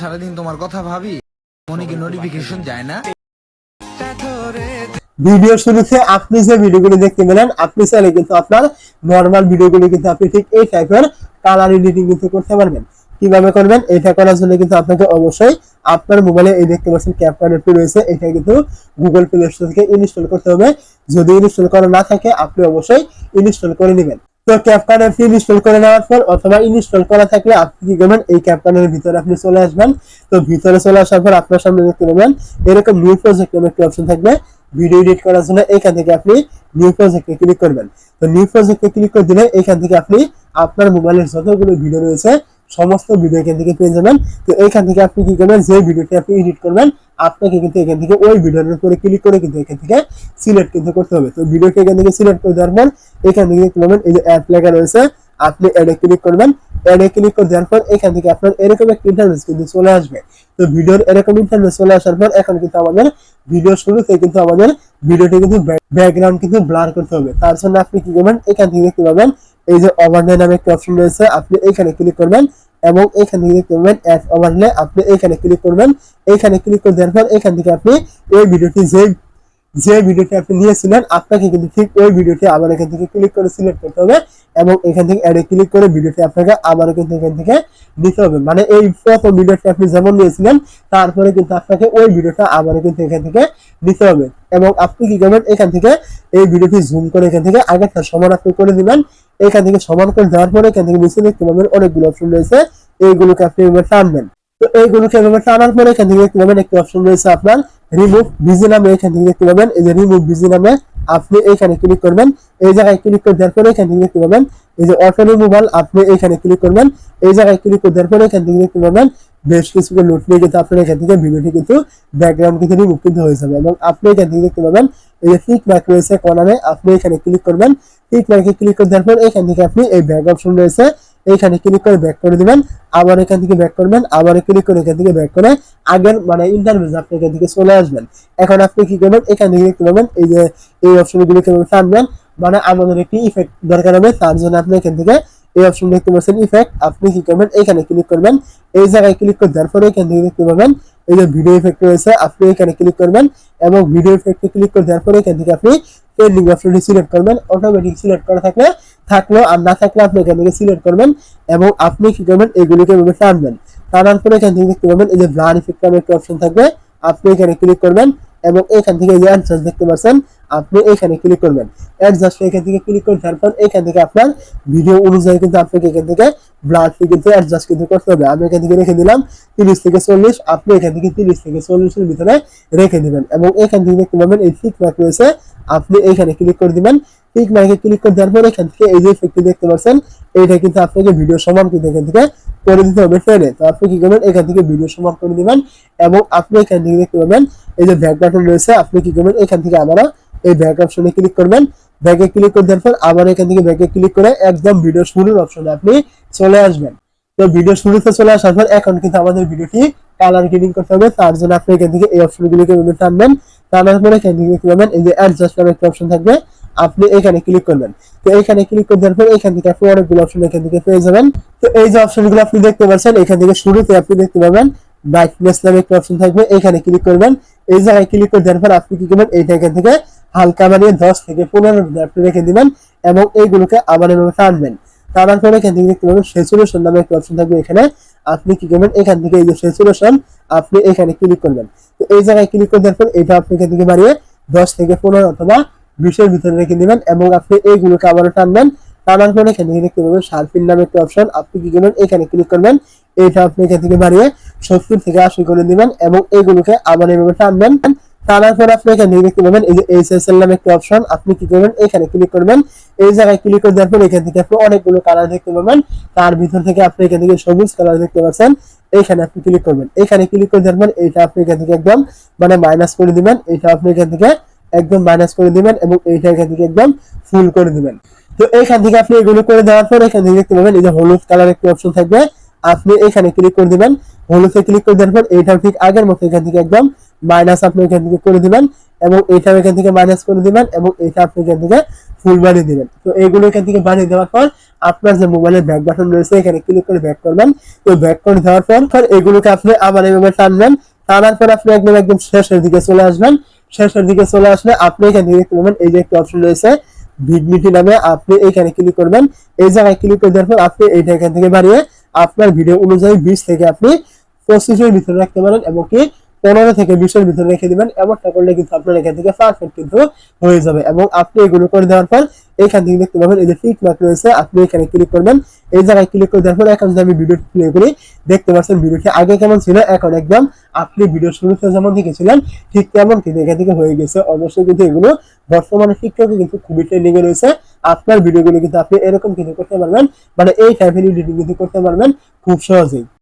সারাদিন তোমার কথা ভাবি, মনে কি নোটিফিকেশন যায় না? ভিডিও শুরুতে আপনি যে ভিডিওগুলো দেখতে পেলেন আপনি চাইলে কিন্তু আপনার নর্মাল ভিডিওগুলো কিন্তু আপনি ঠিক এই টাইপের কালার এডিটিং কিন্তু করতে পারবেন। কীভাবে করবেন, এটা করার জন্য কিন্তু আপনাকে অবশ্যই আপনার মোবাইলে এই দেখতে পাচ্ছেন ক্যাপকার্ড অ্যাপটি রয়েছে, এটা কিন্তু গুগল প্লে স্টোর থেকে ইনস্টল করতে হবে। যদি ইনস্টল করা না থাকে, আপনি অবশ্যই ইনস্টল করে নেবেন। তো ক্যাপকার্ড অ্যাপটি ইনস্টল করে নেওয়ার পর অথবা ইনস্টল করা থাকলে আপনি কি করবেন? এই ক্যাপকার্ডের ভিতরে আপনি চলে আসবেন। তো ভিতরে চলে আসার পর আপনার সামনে দেখতে পাবেন এরকম নিউ প্রজেক্ট নামে একটি অপশন থাকবে। ভিডিও এডিট করার জন্য এখান থেকে আপনি নিউ প্রজেক্টে ক্লিক করবেন। তো নিউ প্রজেক্টে ক্লিক করে দিলে এখান থেকে আপনি আপনার মোবাইলের যতগুলো ভিডিও রয়েছে সমস্ত ভিডিও এখান থেকে পেয়ে যাবেন। তো এখান থেকে আপনি কি করবেন? যে ভিডিওটি আপনি এডিট করবেন, আপনাকে কিন্তু এখান থেকে ওই ভিডিওর উপরে ক্লিক করে কিন্তু এখান থেকে সিলেক্ট কিন্তু করতে হবে। তো ভিডিওটি এখান থেকে সিলেক্ট করে দেওয়ার পর, এখান থেকে পাবেন, এই যে অ্যাড লেখা রয়েছে, আপনি অ্যাডে ক্লিক করবেন। অ্যাডে ক্লিক করে দেওয়ার পর, এখান থেকে আপনার এরকম একটা ইন্টারফেস কিন্তু চলে আসবে। তো ভিডিওর এরকম ইন্টারফেস চলে আসার পর, এখন কিন্তু আমাদের ভিডিও শুরুতে কিন্তু আমাদের ভিডিওটি কিন্তু ব্যাকগ্রাউন্ড কিন্তু ব্লার করতে হবে। তার জন্য আপনি কি করবেন? এখান থেকে দেখতে পাবেন এই যে ওভারলে নামে একটা অপশন রয়েছে, আপনি এখানে ক্লিক করবেন এবং এখানে ক্লিক করবেন অ্যাপ ওভারলে আপনি এখানে ক্লিক করবেন এখানে ক্লিক করে দেওয়ার পর এখান থেকে আপনি এই ভিডিওটি যে যে ভিডিওটি আপনি নিয়েছিলেন, আপনাকে কিন্তু ঠিক ওই ভিডিওটি আবার এখান থেকে ক্লিক করে সিলেক্ট করতে হবে। এবং এখান থেকে অ্যাডে ক্লিক করে ভিডিওটি আপনাকে আবার কিন্তু এখান থেকে নিতে হবে। মানে এই প্রথম ভিডিওটি আপনি যেমন নিয়েছিলেন, তারপরে কিন্তু আপনাকে ওই ভিডিওটা আবার কিন্তু এখান থেকে নিতে হবে। এবং আপনি কি করবেন? এখান থেকে এই ভিডিওটি জুম করে এখান থেকে আগেরটা সমান আপনি করে দিবেন। এখান থেকে সমান করে দেওয়ার পরে এখান থেকে নিচে দেখতে পাবেন অনেকগুলো অপশন রয়েছে। এইগুলোকে আপনি এবার টানবেন। তো এইগুলোকে এভাবে টানার পরে এখান থেকে দেখতে পাবেন একটি অপশন রয়েছে আপনার রিমুভ বিজি নামে। এখান থেকে দেখতে পাবেন এই যে রিমুভ বিজি নামে আপনি এইখানে ক্লিক করবেন, এই জায়গায় ক্লিক করে দেওয়ার পরে এখান থেকে দেখতে পাবেন, এই যে অটো রিমুভাল আপনি এইখানে ক্লিক করবেন, এই জায়গায় ক্লিক করে দেওয়ার পরে এখান থেকে দেখতে পাবেন, বেশ কিছু নোট নিয়ে কিন্তু আপনার এখান থেকে ভিডিওটি কিন্তু ব্যাকগ্রাউন্ড কিন্তু রিমুভ কিন্তু হয়ে যাবে এবং আপনি এখান থেকে দেখতে পাবেন, এই যে টিক মার্ক রয়েছে কর্নারে আপনি এখানে ক্লিক করবেন টিক মার্কে ক্লিক করে দেওয়ার পর এখান থেকে আপনি এই ব্যাক অপশন রয়েছে এইখানে ক্লিক করে ব্যাক করে দিবেন, আবার এখান থেকে ব্যাক করবেন, আবার ক্লিক করে এখান থেকে ব্যাক করে আগের মানে ইন্টারভিউ আপনি এখান থেকে চলে আসবেন। এখন আপনি কি করবেন? এখান থেকে দেখতে পাবেন, এই যে এই অপশনগুলো কীভাবে টানবেন মানে আমাদের একটি ইফেক্ট দরকার হবে, তার জন্য আপনি এখান থেকে এই অপশন দেখতে পাচ্ছেন ইফেক্ট আপনি কি করবেন? এখানে ক্লিক করবেন, এই জায়গায় ক্লিক করে দেওয়ার পরে এখান থেকে দেখতে পাবেন, এই যে ভিডিও ইফেক্ট রয়েছে, আপনি এখানে ক্লিক করবেন এবং ভিডিও ইফেক্টে ক্লিক করে দেওয়ার পরে এখান থেকে আপনি ট্রেন্ডিং অপশনটি সিলেক্ট করবেন অটোমেটিক সিলেক্ট করা থাকলে থাকলেও আর না থাকলে আপনি এখান থেকে সিলেক্ট করবেন এবং আপনি কি করবেন, এগুলিকে এভাবে টানবেন। টানার পরে এখান থেকে দেখতে পাবেন এই যে ব্লার ইফেক্ট নামে একটা অপশন থাকবে, আপনি এখানে ক্লিক করবেন এবং এখান থেকে এই যে অ্যাডজাস্ট দেখতে পাচ্ছেন, আপনি এখানে ক্লিক করবেন। অ্যাডজাস্ট এখান থেকে ক্লিক করে তারপর এখান থেকে আপনার ভিডিও অনুযায়ী কিন্তু আপনাকে এখান থেকে ব্লাডটি কিন্তু অ্যাডজাস্ট কিন্তু করতে হবে। আমি এখান থেকে রেখে দিলাম, তিরিশ থেকে চল্লিশ, আপনি এখান থেকে তিরিশ থেকে চল্লিশের ভিতরে রেখে দিবেন এবং এখান থেকে দেখতে পাবেন এই ঠিক মার্ক রয়েছে, আপনি এখানে ক্লিক করে দিবেন ঠিক মার্কে ক্লিক করে দেওয়ার পর এখান থেকে এই যে ইফেক্টটি দেখতে পাচ্ছেন, এইটা কিন্তু আপনাকে ভিডিও সমান কিন্তু এখান থেকে করে দিতে হবে ফেলে তো আপনি কি করবেন? এখান থেকে ভিডিও সমান করে দিবেন এবং আপনি এখান থেকে দেখতে পাবেন, এই যে ব্যাক বাটন রয়েছে, আপনি কি করবেন? এখান থেকে আবারও এই ব্যাক অপশনে ক্লিক করবেন। ব্যাকে ক্লিক করে দেওয়ার পর আবার এখান থেকে ব্যাকে ক্লিক করে একদম ভিডিও শুরুর অপশনে আপনি চলে আসবেন। তো ভিডিও শুরুতে চলে আসার পর এখন কিন্তু আমাদের ভিডিওটি কালার গ্রেডিং করতে হবে, তার জন্য আপনি এখান থেকে এই অপশনগুলিকে টানবেন। টানার পরে এখান থেকে দেখতে পাবেন, এই যে অ্যাডজাস্ট নামে একটা অপশন থাকবে। আপনি এখানে ক্লিক করবেন। তো এখানে ক্লিক করে দেওয়ার পর এখান থেকে আপনি অনেকগুলো অপশন এখান থেকে পেয়ে যাবেন। তো এই যে অপশনগুলো আপনি দেখতে পাচ্ছেন, এখান থেকে শুরুতে আপনি দেখতে পাবেন ব্রাইটনেস নামে একটা অপশন থাকবে। এখানে ক্লিক করবেন। এই জায়গায় ক্লিক করে দেওয়ার পর আপনি কি করবেন? এইটা এখান থেকে হালকা বানিয়ে দশ থেকে পনেরো আপনি রেখে দিবেন এবং এইগুলোকে আবার এভাবে টানবেন। টানার পরে এখান থেকে দেখতে পাবেন স্যাচুরেশন নামে একটা অপশন থাকবে এখানে। আপনি কি করবেন? এখান থেকে এই যে স্যাচুরেশন আপনি এখানে ক্লিক করবেন। তো এই জায়গায় ক্লিক করে দেওয়ার পর এটা আপনি এখান থেকে বাড়িয়ে দশ থেকে পনেরো অথবা বিশের ভিতরে রেখে দিবেন এবং আপনি এইগুলোকে আবারও টানবেন। টানার পরে এখানে দেখতে পাবেন শার্পিন নামে একটা অপশন আপনি কি করবেন? এখানে ক্লিক করবেন। এইটা আপনি এখান থেকে বাড়িয়ে সত্তর থেকে আশি করে দিবেন এবং এইগুলোকে আবার এভাবে টানবেন। টানার পর আপনি এখানে দেখতে পাবেন এই যে এইচএসএল নামে একটা অপশন আপনি কি করবেন? এখানে ক্লিক করবেন। এই জায়গায় ক্লিক করে দেওয়ার পর এখান থেকে আপনি অনেকগুলো কালার দেখতে পাবেন তার ভিতর থেকে আপনি এখান থেকে সবুজ কালার দেখতে পাচ্ছেন। এখানে আপনি ক্লিক করবেন। এখানে ক্লিক করে দেওয়ার পর এইটা আপনি এখান থেকে একদম মানে মাইনাস করে দিবেন। এটা আপনি এখান থেকে একদম মাইনাস করে দিবেন এবং এইটা এখান থেকে একদম ফুল করে দিবেন। তো এইখান থেকে আপনি এগুলো করে দেওয়ার পর এখান থেকে দেখতে পাবেন এই যে হলুদ কালার একটা অপশন থাকবে। আপনি এখানে ক্লিক করে দিবেন। হলুদে ক্লিক করে দেওয়ার পর এইটাও ঠিক আগের মতো এখান থেকে একদম মাইনাস আপনি এখান থেকে করে দিবেন এবং এইটা এখান থেকে মাইনাস করে দিবেন এবং এইটা আপনি এখান থেকে ফুল বানিয়ে দিবেন। তো এইগুলো এখান থেকে বানিয়ে দেওয়ার পর আপনার যে মোবাইলের ব্যাক বাটন রয়েছে, এখানে ক্লিক করে ব্যাক করবেন। তো ব্যাক করে দেওয়ার পর এগুলোকে আপনি আবার এভাবে টানবেন। টানার পর আপনি একদম একদম শেষের দিকে চলে আসবেন। শেষের দিকে চলে আসলে আপনি এখান থেকে পাবেন এই যে একটা অপশন রয়েছে ভিডিওটি নামে আপনি এখানে ক্লিক করবেন। এই জায়গায় ক্লিক করে দেওয়ার পর আপনি এইটা এখান থেকে বাড়িয়ে আপনার ভিডিও অনুযায়ী বিশ থেকে আপনি পঁচিশের ভিতরে রাখতে পারেন এবং কি পনেরো থেকে বিশের ভিতরে রেখে দেবেন। এমনটা করলে কিন্তু আপনার এখান থেকে পারফেক্ট কিন্তু হয়ে যাবে। এবং আপনি এগুলো করে দেওয়ার পর এখান থেকে দেখতে পাবেন, এই যে টিক মার্ক রয়েছে, আপনি এখানে ক্লিক করবেন। এই জায়গায় ক্লিক করে দেওয়ার পর এখন যদি আমি ভিডিও প্লে করি, দেখতে পাচ্ছেন ভিডিওটি আগে কেমন ছিল? এখন একদম আপনি ভিডিও শুরুতে যেমন দেখেছিলেন, ঠিক তেমন কিন্তু এখান থেকে হয়ে গেছে। অবশ্যই কিন্তু এগুলো বর্তমানে টিকটকে কিন্তু খুবই ট্রেন্ডিং এ রয়েছে। আপনার ভিডিওগুলো কিন্তু আপনি এরকম কিন্তু করতে পারবেন মানে এই টাইপের এডিটিং কিন্তু করতে পারবেন খুব সহজেই।